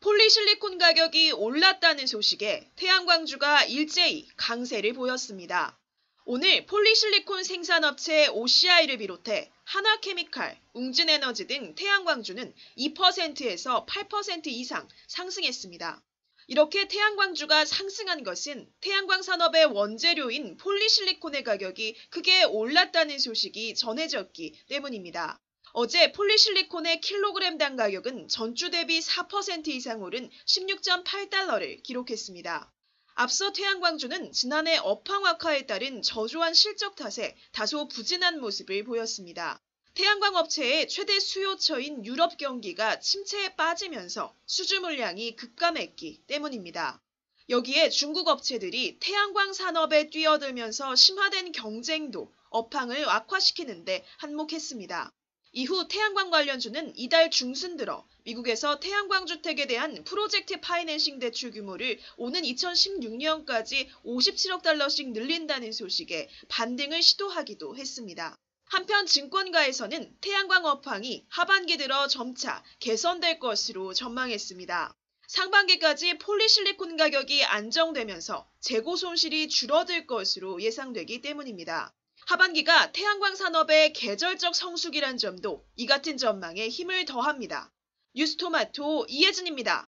폴리실리콘 가격이 올랐다는 소식에 태양광주가 일제히 강세를 보였습니다. 오늘 폴리실리콘 생산업체 OCI를 비롯해 한화케미칼, 웅진에너지 등 태양광주는 2%에서 8% 이상 상승했습니다. 이렇게 태양광주가 상승한 것은 태양광 산업의 원재료인 폴리실리콘의 가격이 크게 올랐다는 소식이 전해졌기 때문입니다. 어제 폴리실리콘의 킬로그램당 가격은 전주 대비 4% 이상 오른 16.8달러를 기록했습니다. 앞서 태양광주는 지난해 업황 악화에 따른 저조한 실적 탓에 다소 부진한 모습을 보였습니다. 태양광 업체의 최대 수요처인 유럽 경기가 침체에 빠지면서 수주 물량이 급감했기 때문입니다. 여기에 중국 업체들이 태양광 산업에 뛰어들면서 심화된 경쟁도 업황을 악화시키는데 한몫했습니다. 이후 태양광 관련주는 이달 중순 들어 미국에서 태양광 주택에 대한 프로젝트 파이낸싱 대출 규모를 오는 2016년까지 57억 달러씩 늘린다는 소식에 반등을 시도하기도 했습니다. 한편 증권가에서는 태양광 업황이 하반기 들어 점차 개선될 것으로 전망했습니다. 상반기까지 폴리실리콘 가격이 안정되면서 재고 손실이 줄어들 것으로 예상되기 때문입니다. 하반기가 태양광 산업의 계절적 성수기란 점도 이 같은 전망에 힘을 더합니다. 뉴스토마토 이혜진입니다.